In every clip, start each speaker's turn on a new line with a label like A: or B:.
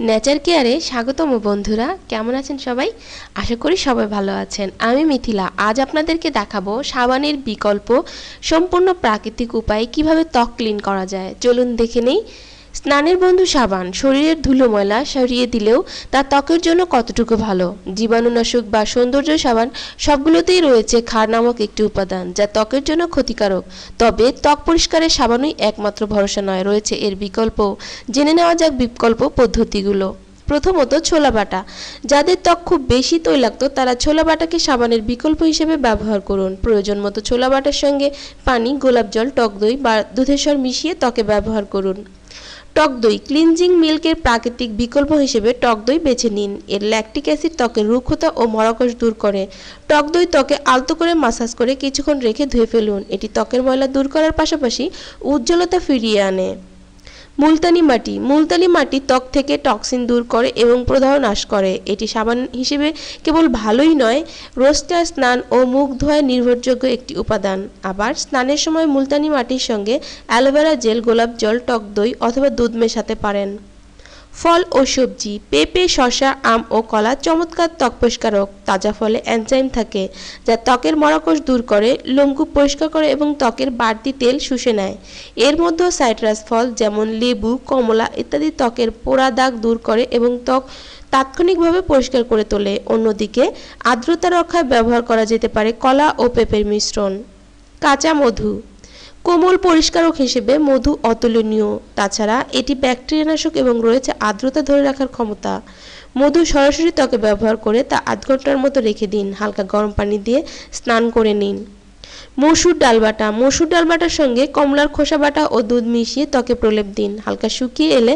A: Nature কেয়ারে স্বাগতম বন্ধুরা। কেমন আছেন সবাই? আশা করি সবাই ভালো আছেন। আমি মিথিলা। আজ আপনাদেরকে দেখাবো সাবানের বিকল্প, সম্পূর্ণ প্রাকৃতিক উপায়ে কীভাবে ত্বক ক্লিন করা যায়। চলুন দেখে নেই। স্নানের বন্ধু সাবান, শরীরের ধুলো ময়লা সরিয়ে দিলেও তা ত্বকের জন্য কতটুকু ভালো? জীবাণুনাশক বা সৌন্দর্য সাবান সবগুলোতেই রয়েছে ক্ষার নামক একটি উপাদান যা ত্বকের জন্য ক্ষতিকারক। তবে ত্বক পরিষ্কারের সাবানই একমাত্র ভরসা নয়, রয়েছে এর বিকল্প। জেনে নেওয়া যাক বিকল্প পদ্ধতিগুলো। প্রথমত ছোলা বাটা। যাদের ত্বক খুব বেশি তৈলাক্ত, তারা ছোলা বাটাকে সাবানের বিকল্প হিসেবে ব্যবহার করুন। প্রয়োজন মতো ছোলা বাটার সঙ্গে পানি, গোলাপ জল, টক দই বা দুধের স্বর মিশিয়ে ত্বকে ব্যবহার করুন। টক দই ক্লিনজিং মিল্কের প্রাকৃতিক বিকল্প হিসেবে টক দই বেছে নিন। এর ল্যাকটিক অ্যাসিড ত্বকের রুক্ষতা ও মরাকশ দূর করে। টক দই ত্বকে আলতো করে মাসাজ করে কিছুক্ষণ রেখে ধুয়ে ফেলুন। এটি ত্বকের ময়লা দূর করার পাশাপাশি উজ্জ্বলতা ফিরিয়ে আনে। মুলতানি মাটি। মুলতানি মাটি ত্বক থেকে টক্সিন দূর করে এবং প্রদাহ নাশ করে। এটি সাবান হিসেবে কেবল ভালোই নয়, রোস্টার, স্নান ও মুখ ধোয়ায় নির্ভরযোগ্য একটি উপাদান। আবার স্নানের সময় মুলতানি মাটির সঙ্গে অ্যালোভেরা জেল, গোলাপ জল, টক দই অথবা দুধ মেশাতে পারেন। ফল ও সবজি, পেঁপে, শসা, আম ও কলা চমৎকার ত্বক পরিষ্কারক তাজা ফলে এনজাইম থাকে, যা ত্বকের মরাকোষ দূর করে লোমকূপ পরিষ্কার করে এবং ত্বকের বাড়তি তেল শুষে নেয়। এর মধ্যেও সাইট্রাস ফল যেমন লেবু, কমলা ইত্যাদি ত্বকের পোড়া দাগ দূর করে এবং ত্বক তাৎক্ষণিকভাবে পরিষ্কার করে তোলে। অন্যদিকে আর্দ্রতা রক্ষায় ব্যবহার করা যেতে পারে কলা ও পেঁপের মিশ্রণ। কাঁচা মধু কোমল পরিষ্কারক হিসেবে মধু অতুলনীয়। তাছাড়া এটি ব্যাকটেরিয়ানাশক এবং রয়েছে আর্দ্রতা ধরে রাখার ক্ষমতা। মধু সরাসরি ত্বকে ব্যবহার করে তা আধ ঘণ্টার মতো রেখে দিন, হালকা গরম পানি দিয়ে স্নান করে নিন। মসুর ডাল বাটা। মসুর ডাল বাটার সঙ্গে কমলার খোসা বাটা ও দুধ মিশিয়ে ত্বকে প্রলেপ দিন। হালকা শুকিয়ে এলে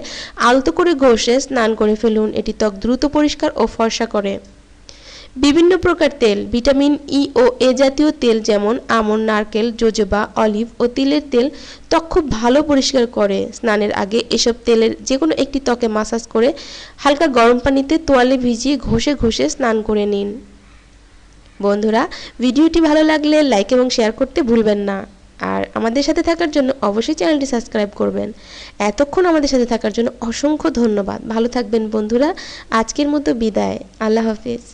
A: আলতো করে ঘষে স্নান করে ফেলুন। এটি ত্বক দ্রুত পরিষ্কার ও ফর্সা করে। বিভিন্ন প্রকার তেল, ভিটামিন ই ও এ জাতীয় তেল যেমন আমন, নারকেল, জোজোবা, অলিভ ও তিলের তেল ত্বক খুব ভালো পরিষ্কার করে। স্নানের আগে এসব তেলের যে কোনো একটি ত্বকে মাসাজ করে হালকা গরম পানিতে তোয়ালে ভিজিয়ে ঘষে ঘষে স্নান করে নিন। বন্ধুরা, ভিডিওটি ভালো লাগলে লাইক এবং শেয়ার করতে ভুলবেন না। আর আমাদের সাথে থাকার জন্য অবশ্যই চ্যানেলটি সাবস্ক্রাইব করবেন। এতক্ষণ আমাদের সাথে থাকার জন্য অসংখ্য ধন্যবাদ। ভালো থাকবেন বন্ধুরা। আজকের মতো বিদায়। আল্লাহ হাফিজ।